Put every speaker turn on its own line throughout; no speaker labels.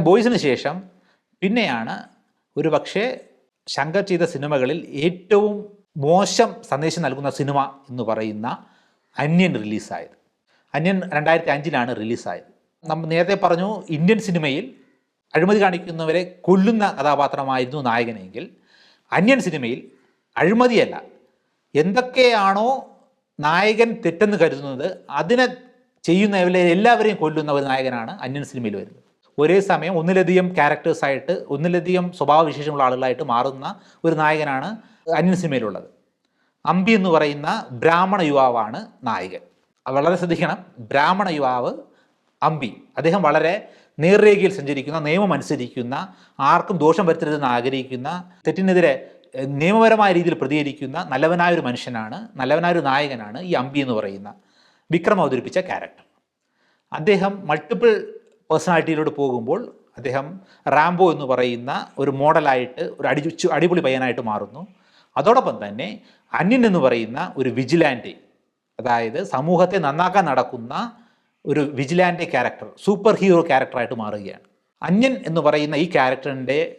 ബോയ്സിന് ശേഷം പിന്നെയാണ് ഒരു പക്ഷേ ശങ്കർ ചെയ്ത സിനിമകളിൽ ഏറ്റവും മോശം സന്ദേശം നൽകുന്ന സിനിമ എന്ന് പറയുന്ന അന്യൻ റിലീസായത്. അന്യൻ രണ്ടായിരത്തി അഞ്ചിലാണ് റിലീസായത്. നമ്മൾ നേരത്തെ പറഞ്ഞു ഇന്ത്യൻ സിനിമയിൽ അഴിമതി കാണിക്കുന്നവരെ കൊല്ലുന്ന കഥാപാത്രമായിരുന്നു നായകനെങ്കിൽ അന്യൻ സിനിമയിൽ അഴിമതിയല്ല. എന്തൊക്കെയാണോ നായകൻ തെറ്റെന്ന് കരുതുന്നത് അതിനെ ചെയ്യുന്നവരെ എല്ലാവരെയും കൊല്ലുന്ന ഒരു നായകനാണ് അന്യൻ സിനിമയിൽ വരുന്നത്. ഒരേ സമയം ഒന്നിലധികം ക്യാരക്ടേഴ്സായിട്ട് ഒന്നിലധികം സ്വഭാവവിശേഷമുള്ള ആളുകളായിട്ട് മാറുന്ന ഒരു നായകനാണ് അന്യൻ സിനിമയിലുള്ളത് അമ്പി എന്ന് പറയുന്ന ബ്രാഹ്മണ യുവാവാണ് നായകൻ. വളരെ ശ്രദ്ധിക്കണം. ബ്രാഹ്മണ യുവാവ് അമ്പി അദ്ദേഹം വളരെ നേർരേഖയിൽ സഞ്ചരിക്കുന്ന നിയമം അനുസരിക്കുന്ന ആർക്കും ദോഷം വരുത്തരുതെന്ന് ആഗ്രഹിക്കുന്ന തെറ്റിനെതിരെ നിയമപരമായ രീതിയിൽ പ്രതികരിക്കുന്ന നല്ലവനായ ഒരു മനുഷ്യനാണ് നല്ലവനായ ഒരു നായകനാണ് ഈ അമ്പി എന്ന് പറയുന്ന വിക്രം അവതരിപ്പിച്ച ക്യാരക്ടർ അദ്ദേഹം മൾട്ടിപ്പിൾ പേഴ്സണാലിറ്റിയിലൂടെ പോകുമ്പോൾ അദ്ദേഹം റാംബോ എന്ന് പറയുന്ന ഒരു മോഡലായിട്ട് ഒരു അടി അടിപൊളി പയ്യനായിട്ട് മാറുന്നു. അതോടൊപ്പം തന്നെ അന്യൻ എന്ന് പറയുന്ന ഒരു വിജിലാന്റി അതായത് സമൂഹത്തെ നന്നാക്കാൻ നടക്കുന്ന ഒരു വിജിലാന്റി ക്യാരക്ടർ സൂപ്പർ ഹീറോ ക്യാരക്ടറായിട്ട് മാറുകയാണ്. അന്യൻ എന്ന് പറയുന്ന ഈ ക്യാരക്ടറിന്റെ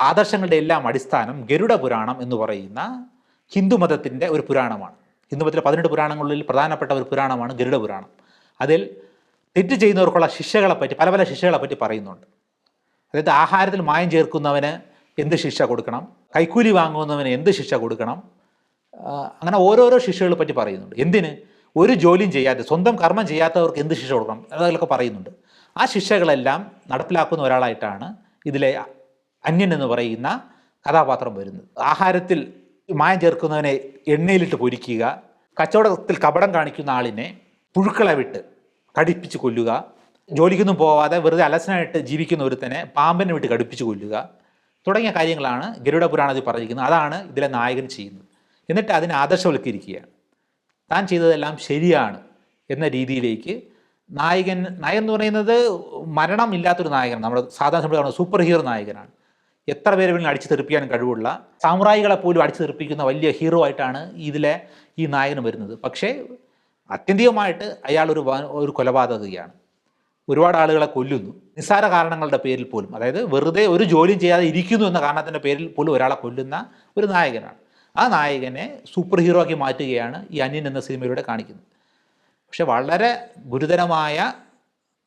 ആദർശങ്ങളുടെ എല്ലാം അടിസ്ഥാനം ഗരുഡ പുരാണം എന്ന് പറയുന്ന ഹിന്ദു മതത്തിന്റെ ഒരു പുരാണമാണ്. ഹിന്ദു മതത്തിലെ പതിനെട്ട് പുരാണങ്ങളിൽ പ്രധാനപ്പെട്ട ഒരു പുരാണമാണ് ഗരുഡ പുരാണം. അതിൽ തെറ്റ് ചെയ്യുന്നവർക്കുള്ള ശിക്ഷകളെ പറ്റി പല പല ശിക്ഷകളെ പറ്റി പറയുന്നുണ്ട്. അതായത് ആഹാരത്തിൽ മായം ചേർക്കുന്നവന് എന്ത് ശിക്ഷ കൊടുക്കണം? കൈക്കൂലി വാങ്ങുന്നവന് എന്ത് ശിക്ഷ കൊടുക്കണം? അങ്ങനെ ഓരോരോ ശിക്ഷകളെ പറ്റി പറയുന്നുണ്ട്. എന്തിന്? ഒരു ജോലിയും ചെയ്യാതെ സ്വന്തം കർമ്മം ചെയ്യാത്തവർക്ക് എന്ത് ശിക്ഷ കൊടുക്കണം? അതൊക്കെ പറയുന്നുണ്ട്. ആ ശിക്ഷകളെല്ലാം നടപ്പിലാക്കുന്ന ഒരാളായിട്ടാണ് ഇതിലെ അന്യൻ എന്ന് പറയുന്ന കഥാപാത്രം വരുന്നത്. ആഹാരത്തിൽ മായം ചേർക്കുന്നവനെ എണ്ണയിലിട്ട് പൊരിക്കുക കച്ചവടത്തിൽ കപടം കാണിക്കുന്ന ആളിനെ പുഴുക്കളെ വിട്ട് കടിപ്പിച്ച് കൊല്ലുക. ജോലിക്കൊന്നും പോവാതെ വെറുതെ അലസനായിട്ട് ജീവിക്കുന്ന ഒരുത്തനെ പാമ്പനെ വിട്ട് കടുപ്പിച്ച് കൊല്ലുക. തുടങ്ങിയ കാര്യങ്ങളാണ് ഗരുഡ പുരാണത്തിൽ പറഞ്ഞിരിക്കുന്നത്. അതാണ് ഇതിലെ നായകൻ ചെയ്യുന്നത്. എന്നിട്ട് അതിനെ ആദർശവൽക്കരിക്കുകയാണ്. താൻ ചെയ്തതെല്ലാം ശരിയാണ് എന്ന രീതിയിലേക്ക് നായകൻ നായകൻ എന്ന് പറയുന്നത് മരണം ഇല്ലാത്തൊരു നായകനാണ് നമ്മുടെ സാധാരണ നമ്മൾ സൂപ്പർ ഹീറോ നായകനാണ്. എത്ര പേരെ വേണമെങ്കിലും അടിച്ചു തെറിപ്പിക്കാൻ കഴിവുള്ള സാമുറായികളെ പോലും അടിച്ചു തെറിപ്പിക്കുന്ന വലിയ ഹീറോ ആയിട്ടാണ് ഇതിലെ ഈ നായകൻ വരുന്നത്. പക്ഷേ അത്യന്തികമായിട്ട് അയാൾ ഒരു ഒരു കൊലപാതകയാണ്. ഒരുപാട് ആളുകളെ കൊല്ലുന്നു. നിസ്സാര കാരണങ്ങളുടെ പേരിൽ പോലും അതായത് വെറുതെ ഒരു ജോലിയും ചെയ്യാതെ ഇരിക്കുന്നു എന്ന കാരണത്തിന്റെ പേരിൽ പോലും ഒരാളെ കൊല്ലുന്ന ഒരു നായകനാണ്. ആ നായകനെ സൂപ്പർ ഹീറോ ആക്കി മാറ്റുകയാണ് ഈ അന്യൻ എന്ന സിനിമയിലൂടെ കാണിക്കുന്നത്. പക്ഷെ വളരെ ഗുരുതരമായ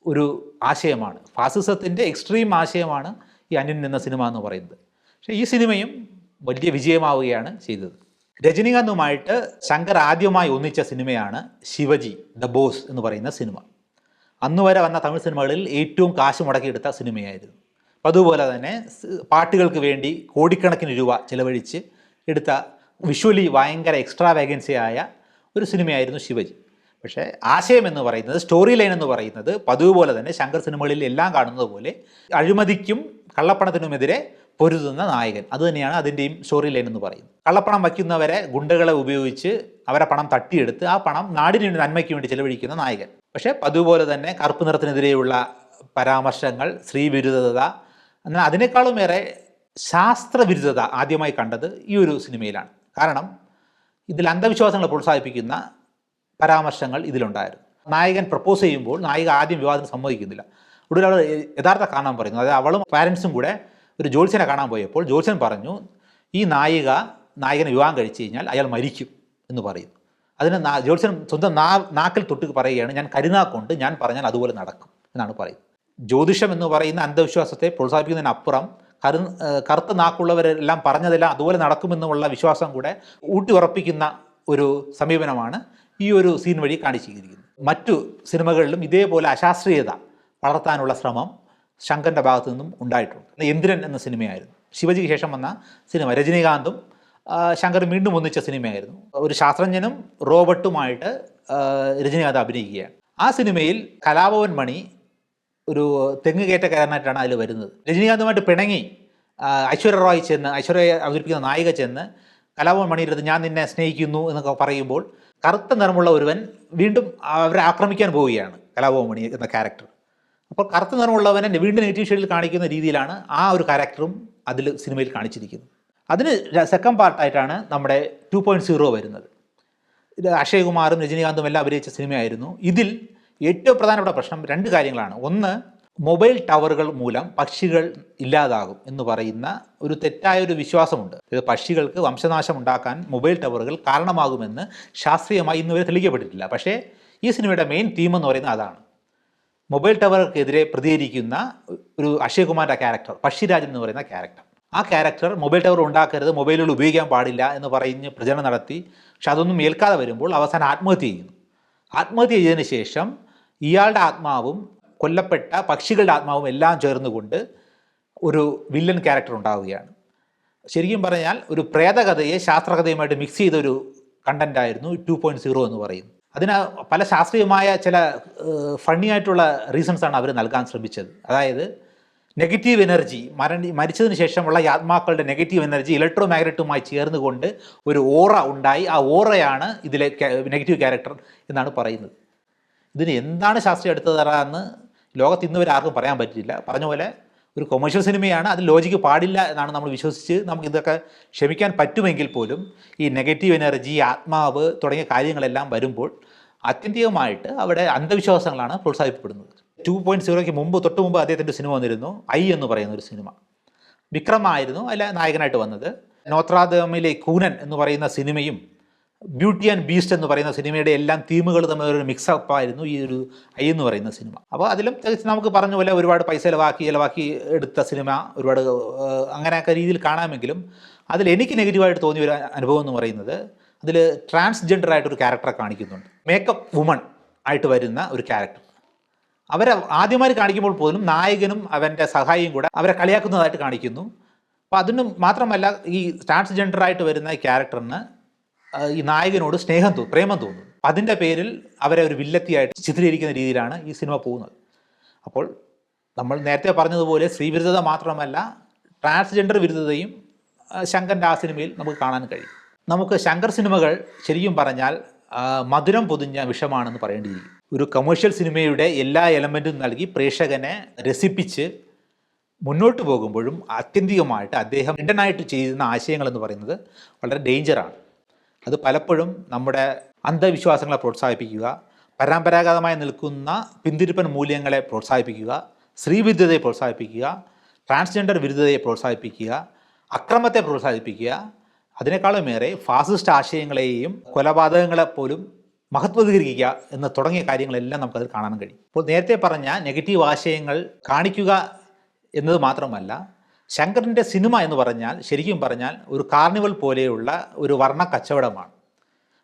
ഒരു ആശയമാണ് ഫാസിസത്തിന്റെ എക്സ്ട്രീം ആശയമാണ് ഈ അന്യൻ എന്ന സിനിമ എന്ന് പറയുന്നത്. പക്ഷേ ഈ സിനിമയും വലിയ വിജയമാവുകയാണ് ചെയ്തത്. രജനീകാന്തുമായിട്ട് ശങ്കർ ആദ്യമായി ഒന്നിച്ച സിനിമയാണ് ശിവജി ദ ബോസ് എന്ന് പറയുന്ന സിനിമ. അന്ന് വരെ വന്ന തമിഴ് സിനിമകളിൽ ഏറ്റവും കാശ് മുടക്കിയെടുത്ത സിനിമയായിരുന്നു. അപ്പം അതുപോലെ തന്നെ പാട്ടുകൾക്ക് വേണ്ടി കോടിക്കണക്കിന് രൂപ ചിലവഴിച്ച് എടുത്ത വിഷ്വലി ഭയങ്കര എക്സ്ട്രാ വേഗൻസി ആയ ഒരു സിനിമയായിരുന്നു ശിവജി. പക്ഷേ ആശയം എന്ന് പറയുന്നത് സ്റ്റോറി ലൈൻ എന്ന് പറയുന്നത് പതിവ് പോലെ തന്നെ ശങ്കർ സിനിമകളിൽ എല്ലാം കാണുന്നത് പോലെ അഴിമതിക്കും കള്ളപ്പണത്തിനുമെതിരെ പൊരുതുന്ന നായകൻ. അത് തന്നെയാണ് അതിന്റെയും സ്റ്റോറി ലൈൻ എന്ന് പറയുന്നത്. കള്ളപ്പണം വയ്ക്കുന്നവരെ ഗുണ്ടകളെ ഉപയോഗിച്ച് അവരെ പണം തട്ടിയെടുത്ത് ആ പണം നാടിന് വേണ്ടി നന്മയ്ക്ക് വേണ്ടി ചെലവഴിക്കുന്ന നായകൻ. പക്ഷേ അതുപോലെ തന്നെ കറുപ്പ് നിറത്തിനെതിരെയുള്ള പരാമർശങ്ങൾ സ്ത്രീവിരുദ്ധത എന്നാൽ അതിനേക്കാളും ഏറെ ശാസ്ത്രവിരുദ്ധത ആദ്യമായി കണ്ടത് ഈ ഒരു സിനിമയിലാണ്. കാരണം ഇതിൽ അന്ധവിശ്വാസങ്ങളെ പ്രോത്സാഹിപ്പിക്കുന്ന പരാമർശങ്ങൾ ഇതിലുണ്ടായിരുന്നു. നായകൻ പ്രപ്പോസ് ചെയ്യുമ്പോൾ നായിക ആദ്യം വിവാഹത്തിന് സമ്മതിക്കുന്നില്ല. ഒടുവിൽ അവൾ യഥാർത്ഥ കാണാൻ പറയുന്നു. അതായത് അവളും പാരൻസും കൂടെ ഒരു ജോത്സ്യനെ കാണാൻ പോയപ്പോൾ ജോത്സ്യൻ പറഞ്ഞു ഈ നായിക നായകനെ വിവാഹം കഴിച്ചു കഴിഞ്ഞാൽ അയാൾ മരിക്കും എന്ന് പറയുന്നു. അതിന് ജോത്സ്യൻ സ്വന്തം നാ നാക്കിൽ തൊട്ട് പറയുകയാണ് ഞാൻ കരുനാക്കൊണ്ട് ഞാൻ പറഞ്ഞാൽ അതുപോലെ നടക്കും എന്നാണ് പറയുന്നത്. ജ്യോതിഷം എന്ന് പറയുന്ന അന്ധവിശ്വാസത്തെ പ്രോത്സാഹിപ്പിക്കുന്നതിനപ്പുറം കരു കറുത്ത നാക്കുള്ളവരെല്ലാം പറഞ്ഞതെല്ലാം അതുപോലെ നടക്കുമെന്നുള്ള വിശ്വാസം കൂടെ ഊട്ടി ഉറപ്പിക്കുന്ന ഒരു സമീപനമാണ് ഈ ഒരു സീൻ വഴി കാണിച്ചിരിക്കുന്നത്. മറ്റു സിനിമകളിലും ഇതേപോലെ അശാസ്ത്രീയത വളർത്താനുള്ള ശ്രമം ശങ്കറിന്റെ ഭാഗത്തു നിന്നും ഉണ്ടായിട്ടുണ്ട്. ഇന്ദ്രൻ എന്ന സിനിമയായിരുന്നു. ശിവജിക്ക് ശേഷം വന്ന സിനിമ രജനീകാന്തും ശങ്കർ വീണ്ടും ഒന്നിച്ച സിനിമയായിരുന്നു. ഒരു ശാസ്ത്രജ്ഞനും റോബർട്ടുമായിട്ട് രജനീകാന്ത് അഭിനയിക്കുകയാണ്. ആ സിനിമയിൽ കലാഭവൻ മണി ഒരു തെങ്ങ് കയറ്റക്കാരനായിട്ടാണ് അതിൽ വരുന്നത്. രജനീകാന്തുമായിട്ട് പിണങ്ങി ഐശ്വര്യ റോയ് ചെന്ന് ഐശ്വര്യ അവതരിപ്പിക്കുന്ന നായിക ചെന്ന് കലാഭവൻ മണിയുടെ ഞാൻ നിന്നെ സ്നേഹിക്കുന്നു എന്നൊക്കെ പറയുമ്പോൾ കറുത്ത നിറമുള്ള ഒരുവൻ വീണ്ടും അവരെ ആക്രമിക്കാൻ പോവുകയാണ് കലാഭവൻ മണി എന്ന ക്യാരക്ടർ. അപ്പോൾ കറുത്ത നിറമുള്ളവനെ വീണ്ടും നെഗറ്റീവ് ഷെയ്ഡിൽ കാണിക്കുന്ന രീതിയിലാണ് ആ ഒരു ക്യാരക്ടറും അതിൽ സിനിമയിൽ കാണിച്ചിരിക്കുന്നത്. അതിന് സെക്കൻഡ് പാർട്ടായിട്ടാണ് നമ്മുടെ ടു പോയിന്റ് സീറോ വരുന്നത്. ഇത് അക്ഷയ്കുമാറും രജനീകാന്തും എല്ലാം അഭിനയിച്ച സിനിമയായിരുന്നു ഇതിൽ ഏറ്റവും പ്രധാനപ്പെട്ട പ്രശ്നം രണ്ട് കാര്യങ്ങളാണ്. ഒന്ന് മൊബൈൽ ടവറുകൾ മൂലം പക്ഷികൾ ഇല്ലാതാകും എന്ന് പറയുന്ന ഒരു തെറ്റായ ഒരു വിശ്വാസമുണ്ട്. ഇത് പക്ഷികൾക്ക് വംശനാശം ഉണ്ടാക്കാൻ മൊബൈൽ ടവറുകൾ കാരണമാകുമെന്ന് ശാസ്ത്രീയമായി ഇന്നുവരെ തെളിയിക്കപ്പെട്ടിട്ടില്ല. പക്ഷേ ഈ സിനിമയുടെ മെയിൻ തീം എന്ന് പറയുന്നത് അതാണ്. മൊബൈൽ ടവർക്കെതിരെ പ്രതികരിക്കുന്ന ഒരു അക്ഷയ് കുമാറിന്റെ ക്യാരക്ടർ പക്ഷിരാജൻ എന്ന് പറയുന്ന ക്യാരക്ടർ ആ ക്യാരക്ടർ മൊബൈൽ ടവർ ഉണ്ടാക്കരുത് മൊബൈലുകൾ ഉപയോഗിക്കാൻ പാടില്ല എന്ന് പറഞ്ഞ് പ്രചരണം നടത്തി. പക്ഷെ അതൊന്നും ഏൽക്കാതെ വരുമ്പോൾ അവസാനം ആത്മഹത്യ ചെയ്യുന്നു. ആത്മഹത്യ ചെയ്തതിന് ശേഷം ഇയാളുടെ ആത്മാവും കൊല്ലപ്പെട്ട പക്ഷികളുടെ ആത്മാവും എല്ലാം ചേർന്നുകൊണ്ട് ഒരു വില്ലൻ ക്യാരക്ടർ ഉണ്ടാവുകയാണ്. ശരിക്കും പറഞ്ഞാൽ ഒരു പ്രേതകഥയെ ശാസ്ത്രകഥയുമായിട്ട് മിക്സ് ചെയ്ത ഒരു കണ്ടന്റ് ആയിരുന്നു ടു പോയിന്റ് സീറോ എന്ന് പറയുന്നത്. അതിന് പല ശാസ്ത്രീയമായ ചില ഫണ്ണി ആയിട്ടുള്ള റീസൺസാണ് അവർ നൽകാൻ ശ്രമിച്ചത്. അതായത് നെഗറ്റീവ് എനർജി മരണി മരിച്ചതിന് ശേഷമുള്ള ആത്മാക്കളുടെ നെഗറ്റീവ് എനർജി ഇലക്ട്രോ മാഗ്നറ്റുമായി ചേർന്നുകൊണ്ട് ഒരു ഓറ ഉണ്ടായി. ആ ഓറയാണ് ഇതിലെ നെഗറ്റീവ് ക്യാരക്ടർ എന്നാണ് പറയുന്നത്. ഇതിന് എന്താണ് ശാസ്ത്രീയം എടുത്തു തരാമെന്ന് ലോകത്ത് ഇന്നുവരെ ആർക്കും പറയാൻ പറ്റില്ല പറഞ്ഞ പോലെ ഒരു കൊമേഴ്ഷ്യൽ സിനിമയാണ് അത് ലോജിക്ക് പാടില്ല എന്നാണ് നമ്മൾ വിശ്വസിച്ച് നമുക്ക് ഇതൊക്കെ ക്ഷമിക്കാൻ പറ്റുമെങ്കിൽ പോലും ഈ നെഗറ്റീവ് എനർജി ആത്മാവ് തുടങ്ങിയ കാര്യങ്ങളെല്ലാം വരുമ്പോൾ ആത്യന്തികമായിട്ട് അവിടെ അന്ധവിശ്വാസങ്ങളാണ് പ്രോത്സാഹിപ്പിക്കപ്പെടുന്നത്. ടു പോയിന്റ് സീറോയ്ക്ക് മുമ്പ് തൊട്ട് മുമ്പ് അദ്ദേഹത്തിന്റെ സിനിമ വന്നിരുന്നു. ഐ എന്ന് പറയുന്ന ഒരു സിനിമ വിക്രമായിരുന്നു അല്ല നായകനായിട്ട് വന്നത്. നോത്രാദമിലെ കൂനൻ എന്ന് പറയുന്ന സിനിമയും ബ്യൂട്ടി ആൻഡ് ബീസ്റ്റ് എന്ന് പറയുന്ന സിനിമയുടെ എല്ലാം തീമുകൾ തമ്മിൽ ഒരു മിക്സപ്പ് ആയിരുന്നു ഈ ഒരു ഐ എന്ന് പറയുന്ന സിനിമ. അപ്പോൾ അതിലും നമുക്ക് പറഞ്ഞ പോലെ ഒരുപാട് പൈസ ചിലവാക്കി ചിലവാക്കി എടുത്ത സിനിമ ഒരുപാട് അങ്ങനെയൊക്കെ രീതിയിൽ കാണാമെങ്കിലും അതിൽ എനിക്ക് നെഗറ്റീവായിട്ട് തോന്നിയ ഒരു അനുഭവം എന്ന് പറയുന്നത് അതിൽ ട്രാൻസ്ജെൻഡർ ആയിട്ടൊരു ക്യാരക്ടറെ കാണിക്കുന്നുണ്ട്. മേക്കപ്പ് വുമൺ ആയിട്ട് വരുന്ന ഒരു ക്യാരക്ടർ അവരെ ആദ്യമായി കാണിക്കുമ്പോൾ പോലും നായകനും അവന്റെ സഹായിയും കൂടെ അവരെ കളിയാക്കുന്നതായിട്ട് കാണിക്കുന്നു. അപ്പോൾ അതിനും മാത്രമല്ല ഈ ട്രാൻസ്ജെൻഡർ ആയിട്ട് വരുന്ന ക്യാരക്ടറിന് ഈ നായകനോട് സ്നേഹം തോന്നും പ്രേമം തോന്നും അതിന്റെ പേരിൽ അവരെ ഒരു വില്ലത്തിയായിട്ട് ചിത്രീകരിക്കുന്ന രീതിയിലാണ് ഈ സിനിമ പോകുന്നത്. അപ്പോൾ നമ്മൾ നേരത്തെ പറഞ്ഞതുപോലെ സ്ത്രീവിരുദ്ധത മാത്രമല്ല ട്രാൻസ്ജെൻഡർ വിരുദ്ധതയും ശങ്കന്റെ ആ സിനിമയിൽ നമുക്ക് കാണാൻ കഴിയും. നമുക്ക് ശങ്കർ സിനിമകൾ ശരിക്കും പറഞ്ഞാൽ മധുരം പൊതിഞ്ഞ വിഷമാണെന്ന് പറയേണ്ടിയിരിക്കും. ഒരു കമേഴ്ഷ്യൽ സിനിമയുടെ എല്ലാ എലമെന്റും നൽകി പ്രേക്ഷകനെ രസിപ്പിച്ച് മുന്നോട്ട് പോകുമ്പോഴും ആത്യന്തികമായിട്ട് അദ്ദേഹം ഇണ്ടനായിട്ട് ചെയ്യുന്ന ആശയങ്ങൾ എന്ന് പറയുന്നത് വളരെ ഡേഞ്ചറാണ് അത് പലപ്പോഴും നമ്മുടെ അന്ധവിശ്വാസങ്ങളെ പ്രോത്സാഹിപ്പിക്കുക പരമ്പരാഗതമായി നിൽക്കുന്ന പിന്തിരിപ്പൻ മൂല്യങ്ങളെ പ്രോത്സാഹിപ്പിക്കുക സ്ത്രീവിരുദ്ധതയെ പ്രോത്സാഹിപ്പിക്കുക ട്രാൻസ്ജെൻഡർ വിരുദ്ധതയെ പ്രോത്സാഹിപ്പിക്കുക അക്രമത്തെ പ്രോത്സാഹിപ്പിക്കുക അതിനേക്കാളുമേറെ ഫാസിസ്റ്റ് ആശയങ്ങളെയും കൊലപാതകങ്ങളെ പോലും മഹത്വീകരിക്കുക എന്ന് തുടങ്ങിയ കാര്യങ്ങളെല്ലാം നമുക്കതിൽ കാണാൻ കഴിയും. അപ്പോൾ നേരത്തെ പറഞ്ഞ നെഗറ്റീവ് ആശയങ്ങൾ കാണിക്കുക എന്നത് മാത്രമല്ല ശങ്കറിന്റെ സിനിമ എന്ന് പറഞ്ഞാൽ ശരിക്കും പറഞ്ഞാൽ ഒരു കാർണിവൽ പോലെയുള്ള ഒരു വർണ കച്ചവടമാണ്.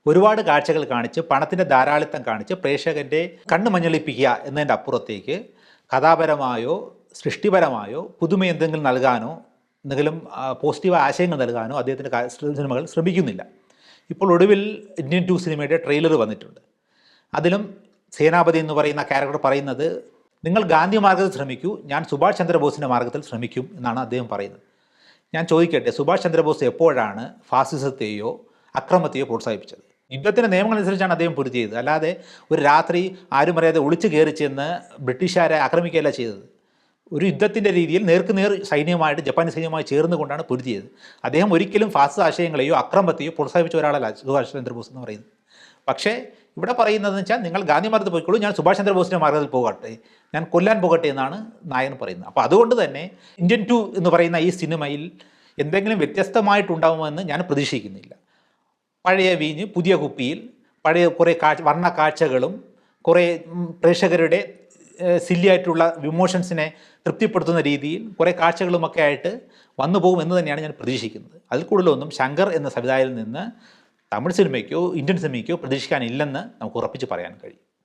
ഒരുപാട് കാഴ്ചകൾ കാണിച്ച് പണത്തിന്റെ ധാരാളിത്തം കാണിച്ച് പ്രേക്ഷകന്റെ കണ്ണ് മഞ്ഞളിപ്പിക്കുക എന്നതിന്റെ അപ്പുറത്തേക്ക് കഥാപരമായോ സൃഷ്ടിപരമായോ പുതുമ എന്തെങ്കിലും നൽകാനോ എന്തെങ്കിലും പോസിറ്റീവ് ആശയങ്ങൾ നൽകാനോ അദ്ദേഹത്തിന്റെ സിനിമകൾ ശ്രമിക്കുന്നില്ല. ഇപ്പോൾ ഒടുവിൽ ഇന്ത്യൻ ടു സിനിമയുടെ ട്രെയിലർ വന്നിട്ടുണ്ട്. അതിലും സേനാപതി എന്ന് പറയുന്ന ക്യാരക്ടർ പറയുന്നത് നിങ്ങൾ ഗാന്ധി മാർഗത്തിൽ ശ്രമിക്കൂ ഞാൻ സുഭാഷ് ചന്ദ്രബോസിന്റെ മാർഗത്തിൽ ശ്രമിക്കും എന്നാണ് അദ്ദേഹം പറയുന്നത്. ഞാൻ ചോദിക്കട്ടെ സുഭാഷ് ചന്ദ്രബോസ് എപ്പോഴാണ് ഫാസിസത്തെയോ അക്രമത്തെയോ പ്രോത്സാഹിപ്പിച്ചത്? യുദ്ധത്തിന്റെ നിയമങ്ങൾ അനുസരിച്ചാണ് അദ്ദേഹം ചെയ്തത്. അല്ലാതെ ഒരു രാത്രി ആരും അറിയാതെ ഒളിച്ചു കയറി ചെന്ന് ബ്രിട്ടീഷുകാരെ ആക്രമിക്കുകയല്ല ചെയ്തത്. ഒരു യുദ്ധത്തിന്റെ രീതിയിൽ നേർക്ക് നേർ സൈന്യമായിട്ട് ജപ്പാനീസ് സൈന്യവുമായി ചേർന്നുകൊണ്ടാണ് പൊരുതിയത് അദ്ദേഹം ഒരിക്കലും ഫാസിസ ആശയങ്ങളെയോ അക്രമത്തെയോ പ്രോത്സാഹിപ്പിച്ച ഒരാളല്ല സുഭാഷ് ചന്ദ്രബോസ് എന്ന് പറയുന്നത്. പക്ഷേ ഇവിടെ പറയുന്നതെന്ന് വെച്ചാൽ നിങ്ങൾ ഗാന്ധി മാർഗത്തിൽ പോയിക്കോളൂ ഞാൻ സുഭാഷ് ചന്ദ്രബോസിന്റെ മാർഗത്തിൽ പോകട്ടെ ഞാൻ കൊല്ലാൻ പോകട്ടെ എന്നാണ് നായൻ പറയുന്നത്. അപ്പോൾ അതുകൊണ്ട് തന്നെ ഇന്ത്യൻ ടു എന്ന് പറയുന്ന ഈ സിനിമയിൽ എന്തെങ്കിലും വ്യത്യസ്തമായിട്ടുണ്ടാകുമെന്ന് ഞാൻ പ്രതീക്ഷിക്കുന്നില്ല. പഴയ വീഞ്ഞ് പുതിയ കുപ്പിയിൽ പഴയ കുറേ കാഴ്ച വർണ കാഴ്ചകളും കുറേ പ്രേക്ഷകരുടെ സില്ലിയായിട്ടുള്ള വിമോഷൻസിനെ തൃപ്തിപ്പെടുത്തുന്ന രീതിയിൽ കുറേ കാഴ്ചകളുമൊക്കെ ആയിട്ട് വന്നു പോകും എന്ന് തന്നെയാണ് ഞാൻ പ്രതീക്ഷിക്കുന്നത്. അതിൽ കൂടുതലൊന്നും ശങ്കർ എന്ന സംവിധായകനിൽ നിന്ന് തമിഴ് സിനിമയ്ക്കോ ഇന്ത്യൻ സിനിമയ്ക്കോ പ്രതീക്ഷിക്കാനില്ലെന്ന് നമുക്ക് ഉറപ്പിച്ച് പറയാൻ കഴിയും.